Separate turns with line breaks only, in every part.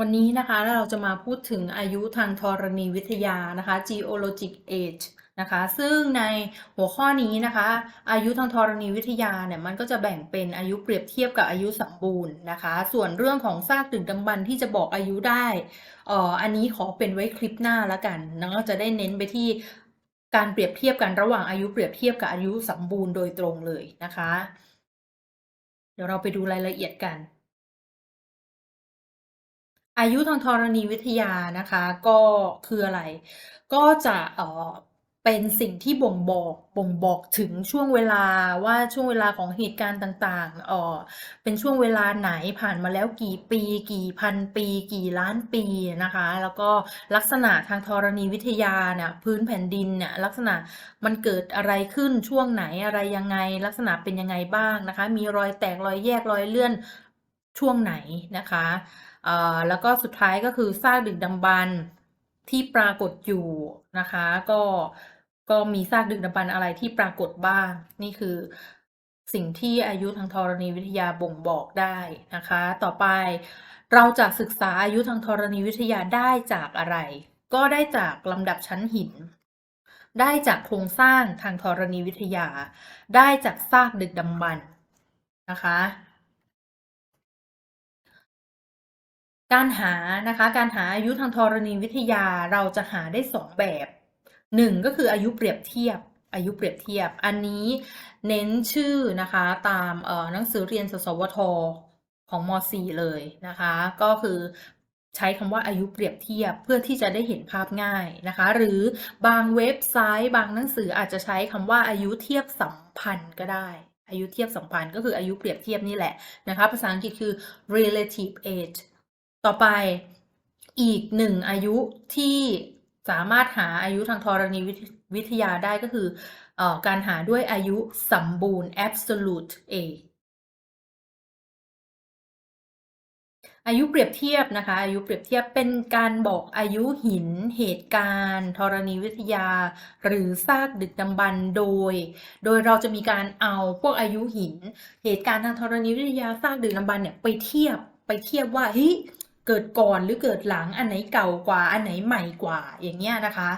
วันนี้นะคะเราจะมาพูดถึงอายุทางธรณีวิทยานะคะ geologic age นะคะ ซึ่งในหัวข้อนี้นะคะ อายุทางธรณีวิทยาเนี่ยมันก็จะแบ่งเป็นอายุเปรียบเทียบกับอายุสมบูรณ์นะคะ ส่วนเรื่องของซากดึกดำบรรที่จะบอกอายุได้อ่ออันนี้ขอเป็นไว้คลิปหน้าแล้วกันเนาะจะได้เน้นไปที่การเปรียบเทียบกันระหว่างอายุเปรียบเทียบกับอายุสมบูรณ์โดยตรงเลยนะคะ เดี๋ยวเราไปดูรายละเอียดกัน อายุทางธรณีวิทยานะคะก็คืออะไร ก็จะเออเป็นสิ่งที่บ่งบอกบ่งบอกถึงช่วงเวลาว่าช่วงเวลาของเหตุการณ์ต่างๆเออเป็นช่วงเวลาไหนผ่านมาแล้วกี่ปี กี่พันปี กี่ล้านปีนะคะ แล้วก็ลักษณะทางธรณีวิทยาเนี่ยพื้นแผ่นดินเนี่ยลักษณะมันเกิดอะไรขึ้นช่วงไหนอะไรยังไง ลักษณะเป็นยังไงบ้างนะคะ มีรอยแตกรอยแยกรอยเลื่อนช่วงไหนนะคะ แล้วก็สุดท้ายก็คือซากดึกดำบรรพ์ที่ปรากฏอยู่นะคะ ก็ก็มีซากดึกดำบรรพ์อะไรที่ปรากฏบ้าง นี่คือสิ่งที่อายุทางธรณีวิทยาบ่งบอกได้นะคะ ต่อไปเราจะศึกษาอายุทางธรณีวิทยาได้จากอะไร ก็ได้จากลำดับชั้นหิน ได้จากโครงสร้างทางธรณีวิทยา ได้จากซากดึกดำบรรพ์นะคะ การหานะคะการหาอายุทางธรณีวิทยาเราจะหาได้สองแบบหนึ่งก็คืออายุเปรียบเทียบอายุเปรียบเทียบ อันนี้เน้นชื่อนะคะตามหนังสือเรียนสสวทของม .4 เลยนะคะ ก็คือใช้คำว่าอายุเปรียบเทียบเพื่อที่จะได้เห็นภาพง่ายนะคะ หรือบางเว็บไซต์ บางหนังสืออาจจะใช้คำว่าอายุเทียบสัมพันธ์ก็ได้ อายุเทียบสัมพันธ์ก็คืออายุเปรียบเทียบนี่แหละนะคะ ภาษาอังกฤษคือ relative age ต่อไปอีกหนึ่งอายุที่สามารถหาอายุทางธรณีวิทยาได้ก็คือออการหาด้วยอายุสมบูรณ์ absolute age อายุเปรียบเทียบนะคะ อายุเปรียบเทียบเป็นการบอกอายุหิน เหตุการณ์ธรณีวิทยา หรือซากดึกดำบรรพ์โดย โดยเราจะมีการเอาพวกอายุหิน เหตุการณ์ทางธรณีวิทยาซากดึกดำบรรพ์เนี่ยไปเทียบไปเทียบว่าเฮ้ย เกิดก่อนหรือเกิดหลังอันไหนเก่ากว่าอันไหนใหม่กว่าอย่างเงี้ยนะคะ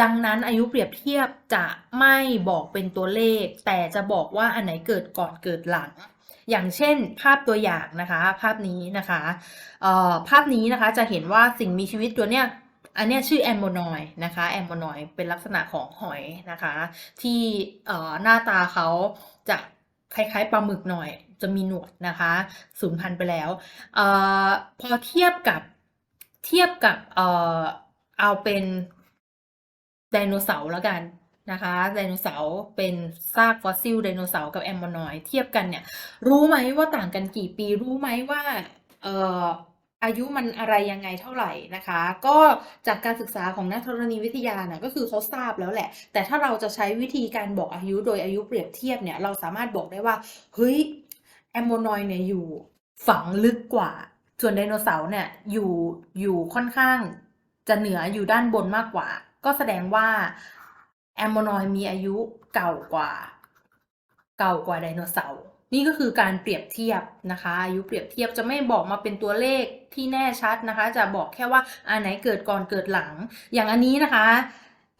ดังนั้นอายุเปรียบเทียบจะไม่บอกเป็นตัวเลข แต่จะบอกว่าอันไหนเกิดก่อนเกิดหลัง อย่างเช่น ภาพตัวอย่างนะคะ ภาพนี้นะคะเอ่อภาพนี้นะคะจะเห็นว่าสิ่งมีชีวิตตัวเนี้ยอันเนี้ยชื่อแอมโมนอยนะคะแอมโมนอยเป็นลักษณะของหอยนะคะ ที่เอ่อหน้าตาเขาจะคล้ายๆปลาหมึกหน่อย จะมีหนวดนะคะสูญพันธุ์ไปแล้วออพอเทียบกับเทียบกับเออเอาเป็นไดโนเสาร์แล้วกันนะคะไดโนเสาร์เป็นซากฟอสซิลไดโนเสาร์กับแอมโมนอยเทียบกันเนี่ย รู้ไหมว่าต่างกันกี่ปีรู้ไหมว่าเอ่ออายุมันอะไรยังไงเท่าไหร่นะคะ ก็จากการศึกษาของนักธรณีวิทยาเนี่ยก็คือเขาทราบแล้วแหละ แต่ถ้าเราจะใช้วิธีการบอกอายุโดยอายุเปรียบเทียบเนี่ยเราสามารถบอกได้ว่าเฮ้ย อมโมนอยเนี่ยอยู่ฝังลึกกว่า ส่วนไดโนเสาร์เนี่ยอยู่อยู่ค่อนข้างจะเหนืออยู่ด้านบนมากกว่า ก็แสดงว่าแอมโมนอยมีอายุเก่ากว่า เก่ากว่าไดโนเสาร์นี่ก็คือการเปรียบเทียบนะคะอายุเปรียบเทียบจะไม่บอกมาเป็นตัวเลขที่แน่ชัดนะคะ จะบอกแค่ว่าอันไหนเกิดก่อนเกิดหลัง อย่างอันนี้นะคะ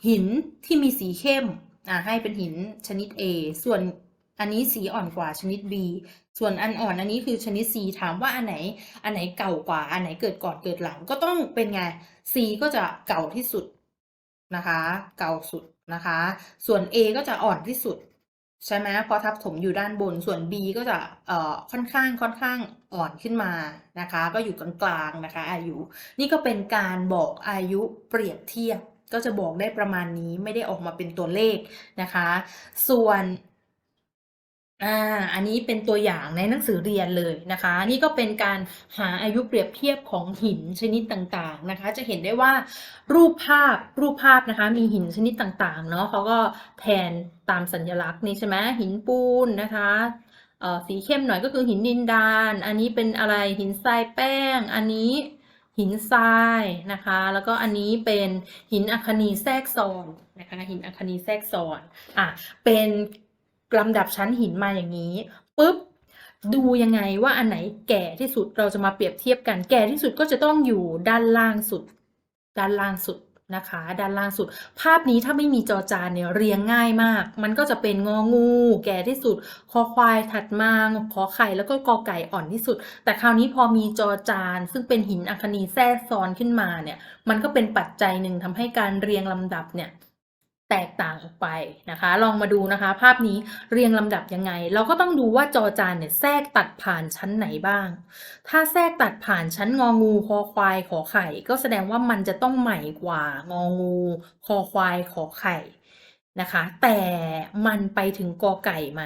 หินที่มีสีเข้มอ่าให้เป็นหินชนิด A ส่วน อันนี้สีอ่อนกว่าชนิด B ส่วนอันอ่อนอันนี้คือชนิด C ถามว่าอันไหน อันไหนเก่ากว่า อันไหนเกิดก่อนเกิดหลัง ก็ต้องเป็นไง C ก็จะเก่าที่สุดนะคะ เก่าสุดนะคะ ส่วน A ก็จะอ่อนที่สุดใช่ไหมเพราะทับถมอยู่ด้านบน ส่วน B ก็จะเอ่อค่อนข้างค่อนข้างอ่อนขึ้นมานะคะ ก็อยู่กลางๆนะคะ อายุ นี่ก็เป็นการบอกอายุเปรียบเทียบ ก็จะบอกได้ประมาณนี้ไม่ได้ออกมาเป็นตัวเลขนะคะ ส่วน อ่า อันนี้เป็นตัวอย่างในหนังสือเรียนเลยนะคะ นี่ก็เป็นการหาอายุเปรียบเทียบของหินชนิดต่างๆนะคะ จะเห็นได้ว่ารูปภาพรูปภาพนะคะ มีหินชนิดต่างๆ เนาะเขาก็แทนตามสัญลักษณ์นี้ใช่ไหมหินปูนนะคะเอ่อสีเข้มหน่อยก็คือหินดินดาน อันนี้เป็นอะไรหินทรายแป้ง อันนี้หินทรายนะคะ แล้วก็อันนี้เป็นหินอัคนีแทรกซ้อนนะคะหินอัคนีแทรกซ้อนอะเป็น ลำดับชั้นหินมาอย่างนี้ปุ๊บดูยังไงว่าอันไหนแก่ที่สุดเราจะมาเปรียบเทียบกัน แก่ที่สุดก็จะต้องอยู่ด้านล่างสุด ด้านล่างสุดนะคะ ด้านล่างสุด ภาพนี้ถ้าไม่มีจอจานเนี่ยเรียงง่ายมาก มันก็จะเป็นงองู แก่ที่สุด คอควายถัดมาขอไข่แล้วก็กอไก่อ่อนที่สุด แต่คราวนี้พอมีจอจาน ซึ่งเป็นหินอัคนีแทรกซ้อนขึ้นมาเนี่ย มันก็เป็นปัจจัยหนึ่งทำให้การเรียงลำดับเนี่ย แตกต่างออกไปนะคะ ลองมาดูนะคะ ภาพนี้เรียงลำดับยังไง เราก็ต้องดูว่าจอจานเนี่ยแทรกตัดผ่านชั้นไหนบ้าง ถ้าแทรกตัดผ่านชั้นงองูคอควายขอไข่ ก็แสดงว่ามันจะต้องใหม่กว่างองูคอควายขอไข่นะคะ แต่มันไปถึงกอไก่ไหม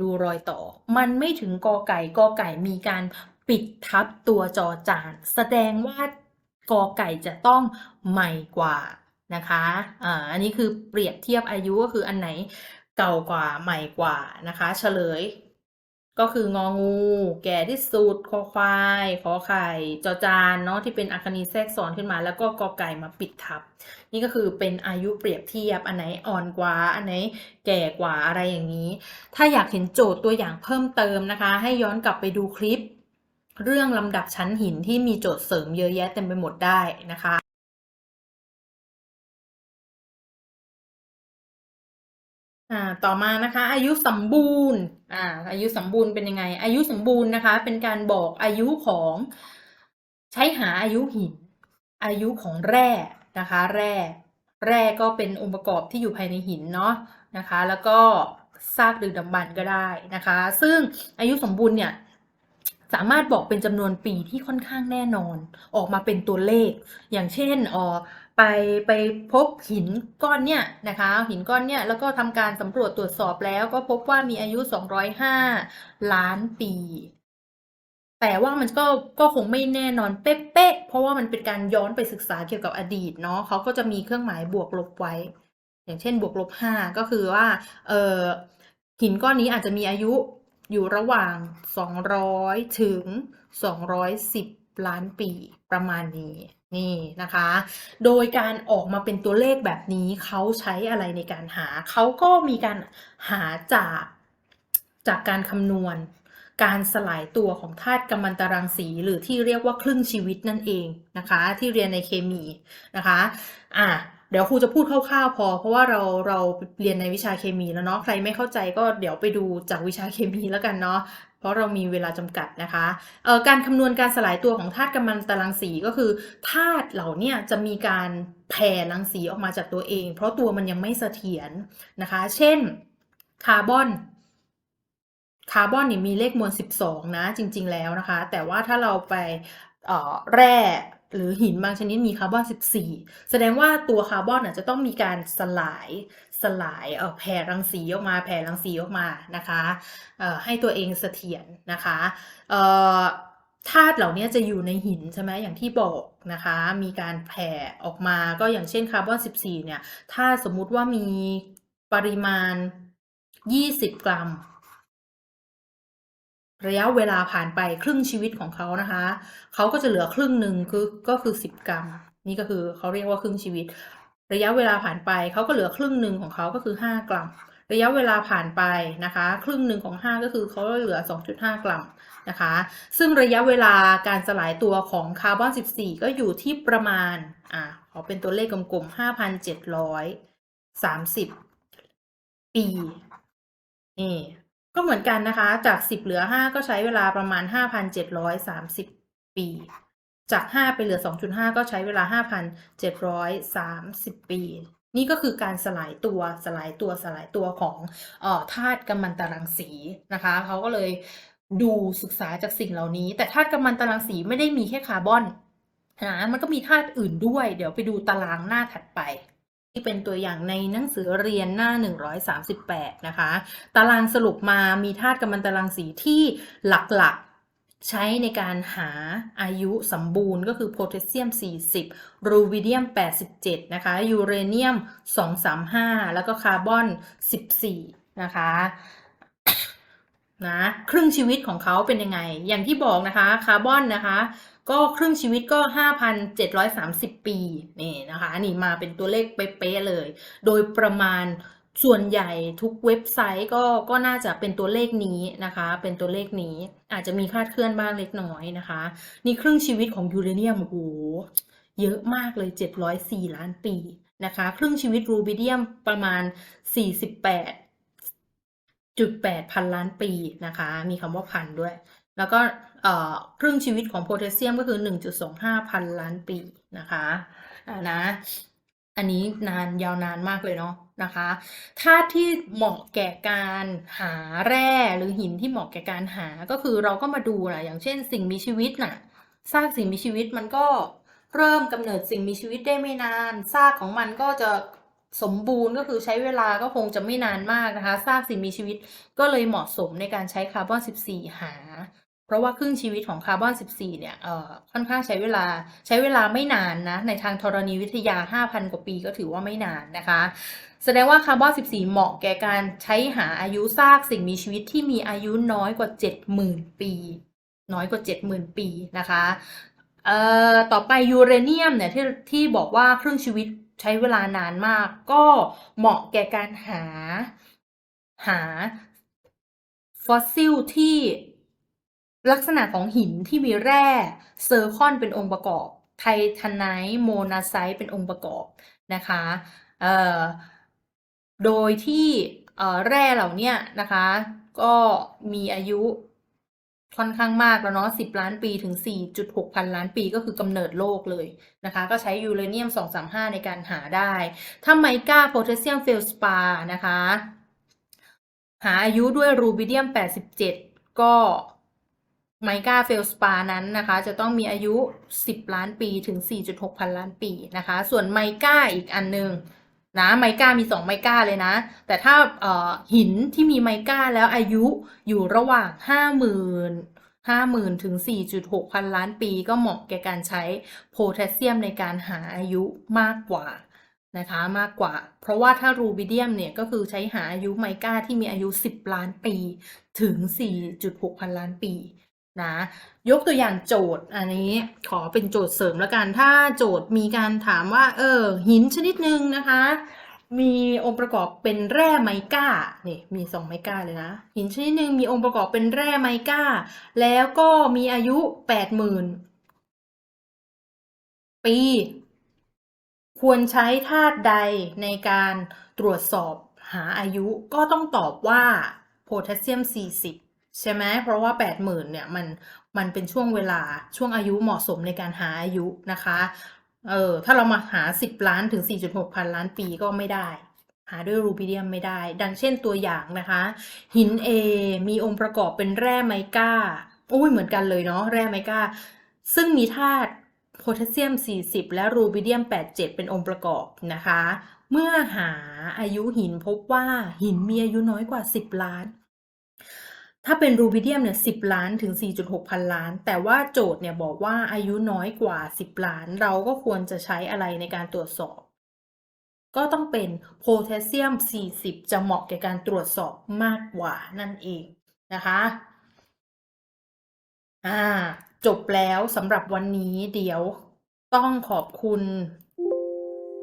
ดูรอยต่อ มันไม่ถึงกอไก่กอไก่มีการปิดทับตัวจอจาน แสดงว่ากอไก่จะต้องใหม่กว่า นะคะอ่าอันนี้คือเปรียบเทียบอายุก็คืออันไหนเก่ากว่าใหม่กว่านะคะ เฉลย ก็คืององู แก่ที่สุดคอควายขอไข่จอจานเนาะที่เป็นอัคนีแทรกซ้อนขึ้นมา แล้วก็กอไก่มาปิดทับ นี่ก็คือเป็นอายุเปรียบเทียบอันไหนอ่อนกว่าอันไหนแก่กว่าอะไรอย่างนี้ ถ้าอยากเห็นโจทย์ตัวอย่างเพิ่มเติมนะคะ ให้ย้อนกลับไปดูคลิปเรื่องลำดับชั้นหินที่มีโจทย์เสริมเยอะแยะเต็มไปหมดได้นะคะ อ่าต่อมานะคะ อายุสมบูรณ์อ่าอายุสมบูรณ์เป็นยังไง อายุสมบูรณ์นะคะ เป็นการบอกอายุของใช้หาอายุหิน อายุของแร่นะคะ แร่ แร่ก็เป็นองค์ประกอบที่อยู่ภายในหินเนาะนะคะ แล้วก็ซากดึกดำบรรก็ได้นะคะ ซึ่งอายุสมบูรณ์เนี่ยสามารถบอกเป็นจำนวนปีที่ค่อนข้างแน่นอน ออกมาเป็นตัวเลข อย่างเช่นเออ ไปไปพบหินก้อนเนี่ยนะคะ หินก้อนเนี่ยแล้วก็ทำการสำรวจตรวจสอบแล้ว ก็พบว่ามีอายุ 205 ล้านปี แต่ว่ามันก็ก็คงไม่แน่นอนเป๊ะๆเพราะว่ามันเป็นการย้อนไปศึกษาเกี่ยวกับอดีตเนาะเขาก็จะมีเครื่องหมายบวกลบไว้ อย่างเช่นบวกลบห้าก็คือว่าเออหินก้อนนี้อาจจะมีอายุอยู่ระหว่าง 200 ถึง 210 ล้านปีประมาณนี้ นี่นะคะ โดยการออกมาเป็นตัวเลขแบบนี้เขาใช้อะไรในการหา เขาก็มีการหาจากจากการคำนวณ การสลายตัวของธาตุกัมมันตรังสี หรือที่เรียกว่าครึ่งชีวิตนั่นเองนะคะ ที่เรียนในเคมีนะคะอะเดี๋ยวครูจะพูดคร่าวๆพอ เพราะว่าเราเราเรียนในวิชาเคมีแล้วเนาะใครไม่เข้าใจก็เดี๋ยวไปดูจากวิชาเคมีแล้วกันเนาะ เพราะเรามีเวลาจำกัดนะคะการคำนวณการสลายตัวของธาตุกัมมันตรังสีก็คือธาตุเหล่านี้จะมีการแผ่รังสีออกมาจากตัวเอง เพราะตัวมันยังไม่เสถียรนะคะ เช่นคาร์บอนคาร์บอนนี่มีเลขมวล 12 นะจริง ๆ แล้วนะคะ แต่ว่าถ้าเราไปแร่หรือหินบางชนิดมีคาร์บอน 14 แสดงว่าตัวคาร์บอนจะต้องมีการสลาย สลายเออแผ่รังสีออกมา แผ่รังสีออกมานะคะเอ่อให้ตัวเองเสถียรนะคะเอ่อธาตุเหล่านี้จะอยู่ในหินใช่ไหมอย่างที่บอกนะคะ มีการแผ่ออกมาก็อย่างเช่นคาร์บอน 14 เนี่ย ถ้าสมมุติว่ามีปริมาณ 20 กรัม ระยะเวลาผ่านไปครึ่งชีวิตของเขานะคะ เขาก็จะเหลือครึ่งหนึ่งคือก็คือสิบกรัม นี่ก็คือเขาเรียกว่าครึ่งชีวิต ระยะเวลาผ่านไปเขาก็เหลือครึ่งหนึ่งของเขาก็คือห้ากรัม ระยะเวลาผ่านไปนะคะ ครึ่งหนึ่งของห้าก็คือเขาเหลือสองจุดห้ากรัมนะคะ ซึ่งระยะเวลาการสลายตัวของคาร์บอน 14 ก็อยู่ที่ประมาณอ่าขอเป็นตัวเลขกลมๆห้าพันเจ็ดร้อยสามสิบปี นี่ก็เหมือนกันนะคะ จาก 10 เหลือ 5 ก็ใช้เวลาประมาณ 5,730 ปี จาก 5 ไปเหลือ 2.5 ก็ใช้เวลา 5,730 ปี นี่ก็คือการสลายตัวสลายตัวสลายตัวของออธาตุกัมมันตรังสีนะคะเขาก็เลยดูศึกษาจากสิ่งเหล่านี้ แต่ธาตุกัมมันตรังสีไม่ได้มีแค่คาร์บอนนะมันก็มีธาตุอื่นด้วย เดี๋ยวไปดูตารางหน้าถัดไปที่เป็นตัวอย่างในหนังสือเรียนหน้า 138 นะคะ ตารางสรุปมามีธาตุกัมมันตรังสีที่หลักๆ ใช้ในการหาอายุสมบูรณ์ก็คือโพแทสเซียม 40 รูบิเดียม 87 นะคะ ยูเรเนียม 235 แล้วก็คาร์บอน 14 นะคะนะครึ่งชีวิตของเขาเป็นยังไง อย่างที่บอกนะคะคาร์บอนนะคะ ก็ครึ่งชีวิตก็ 5,730 ปีนี่นะคะนี่มาเป็นตัวเลขเป๊ะเลย โดยประมาณ ส่วนใหญ่ทุกเว็บไซต์ก็ก็น่าจะเป็นตัวเลขนี้นะคะ เป็นตัวเลขนี้อาจจะมีคลาดเคลื่อนบ้างเล็กน้อยนะคะ นี่ครึ่งชีวิตของยูเรเนียมโอ้โหเยอะมากเลย 704 ล้านปีนะคะ ครึ่งชีวิตรูบิเดียมประมาณ 48จุด8พันล้านปีนะคะ มีคำว่าพันด้วย แล้วก็เอ่อครึ่งชีวิตของโพแทสเซียมก็คือ 1.25 พันล้านปีนะคะอ่านะ อันนี้นานยาวนานมากเลยเนาะนะคะธาตุที่เหมาะแก่การหาแร่หรือหินที่เหมาะแก่การหาก็คือเราก็มาดูนะอย่างเช่น สิ่งมีชีวิตน่ะซากสิ่งมีชีวิตมันก็เริ่มกำเนิดสิ่งมีชีวิตได้ไม่นานซากของมันก็จะสมบูรณ์ก็คือใช้เวลาก็คงจะไม่นานมากนะคะซากสิ่งมีชีวิตก็เลยเหมาะสมในการใช้คาร์บอน 14 หา เพราะว่าครึ่งชีวิตของคาร์บอน 14 เนี่ย เอ่อ ค่อนข้างใช้เวลา ใช้เวลาไม่นานนะ ในทางธรณีวิทยา 5,000 กว่าปีก็ถือว่าไม่นานนะคะ แสดงว่าคาร์บอน 14 เหมาะแก่การใช้หาอายุซากสิ่งมีชีวิตที่มีอายุน้อยกว่า 70,000 ปี น้อยกว่า 70,000 ปีนะคะ เอ่อ ต่อไปยูเรเนียมเนี่ยที่ที่บอกว่าครึ่งชีวิตใช้เวลานานมาก ก็เหมาะแก่การหาหาฟอสซิลที่ ลักษณะของหินที่มีแร่เซอร์คอนเป็นองค์ประกอบ ไททานไนท์โมนาไซต์เป็นองค์ประกอบนะคะโดยที่แร่เหล่านี้นะคะ ก็มีอายุค่อนข้างมากแล้วเนาะ10ล้านปีถึง 4.6 พันล้านปีก็คือกำเนิดโลกเลยนะคะ ก็ใช้ยูเรเนียม 235 ในการหาได้ ถ้าไมก้าโพแทสเซียมเฟลสปานะคะ หาอายุด้วยรูบิเดียม 87 ก็ ไมกาเฟลสปานั้นนะคะ จะต้องมีอายุ 10 ล้านปีถึง 4.6 พันล้านปีนะคะ ส่วนไมกาอีกอันหนึงนะไมกามี 2 ไมกาเลยนะ แต่ถ้าหินที่มีไมกาแล้วอายุอยู่ระหว่าง 50,000 50,000 ถึง 4.6 พันล้านปี ก็เหมาะแก่การใช้โพแทสเซียมในการหาอายุมากกว่านะคะมากกว่า เพราะว่าถ้ารูบิเดียมเนี่ยก็คือใช้หาอายุไมกาที่มีอายุ 10 ล้านปีถึง 4.6 พันล้านปี นะยกตัวอย่างโจทย์อันนี้ขอเป็นโจทย์เสริมแล้วกัน ถ้าโจทย์มีการถามว่า เออ หินชนิดหนึ่งนะคะ มีองค์ประกอบเป็นแร่ไมก้านี่มีสองไมก้าเลยนะหินชนิดหนึ่งมีองค์ประกอบเป็นแร่ไมก้า แล้วก็มีอายุ80,000ปี ควรใช้ธาตุใดในการตรวจสอบหาอายุก็ต้องตอบว่าโพแทสเซียม 40 ใช่ไหมเพราะว่า80,000เนี่ยมันมันเป็นช่วงเวลาช่วงอายุเหมาะสมในการหาอายุนะคะเออถ้าเรามาหา 10 ล้านถึง 4.6 พันล้านปีก็ไม่ได้ หาด้วยรูบิเดียมไม่ได้ ดังเช่นตัวอย่างนะคะ หิน A มีองค์ประกอบเป็นแร่ไมก้าอุ้ยเหมือนกันเลยเนาะแร่ไมก้าซึ่งมีธาตุโพแทสเซียม 40 และรูบิเดียม 87 เป็นองค์ประกอบนะคะ เมื่อหาอายุหินพบว่าหินมีอายุน้อยกว่า 10 ล้าน ถ้าเป็นรูบิเดียมเนี่ย10ล้านถึง 4.6 พันล้าน แต่ว่าโจทย์เนี่ยบอกว่าอายุน้อยกว่า 10 ล้าน เราก็ควรจะใช้อะไรในการตรวจสอบ ก็ต้องเป็นโพแทสเซียม 40 จะเหมาะแก่การตรวจสอบมากกว่านั่นเองนะคะอ่าจบแล้วสำหรับวันนี้เดี๋ยวต้องขอบคุณ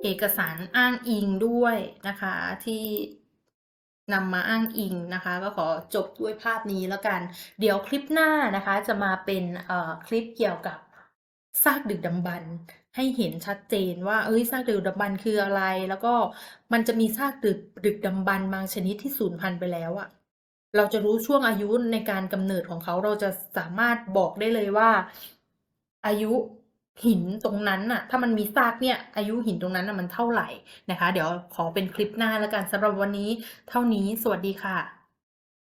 เอกสารอ้างอิงด้วยนะคะที่ นำมาอ้างอิงนะคะ ก็ขอจบด้วยภาพนี้แล้วกัน เดี๋ยวคลิปหน้านะคะ จะมาเป็นเอ่อคลิปเกี่ยวกับซากดึกดำบรรพ์ให้เห็นชัดเจนว่าเอ้ยซากดึกดำบรรพ์คืออะไร แล้วก็มันจะมีซากดึกดึกดำบรรพ์บางชนิดที่สูญพันธุ์ไปแล้วอะเราจะรู้ช่วงอายุในการกำเนิดของเขาเราจะสามารถบอกได้เลยว่า อายุ หินตรงนั้นน่ะ ถ้ามันมีซากเนี่ยอายุหินตรงนั้นน่ะมันเท่าไหร่นะคะ เดี๋ยวขอเป็นคลิปหน้าแล้วกันสำหรับวันนี้ เท่านี้สวัสดีค่ะ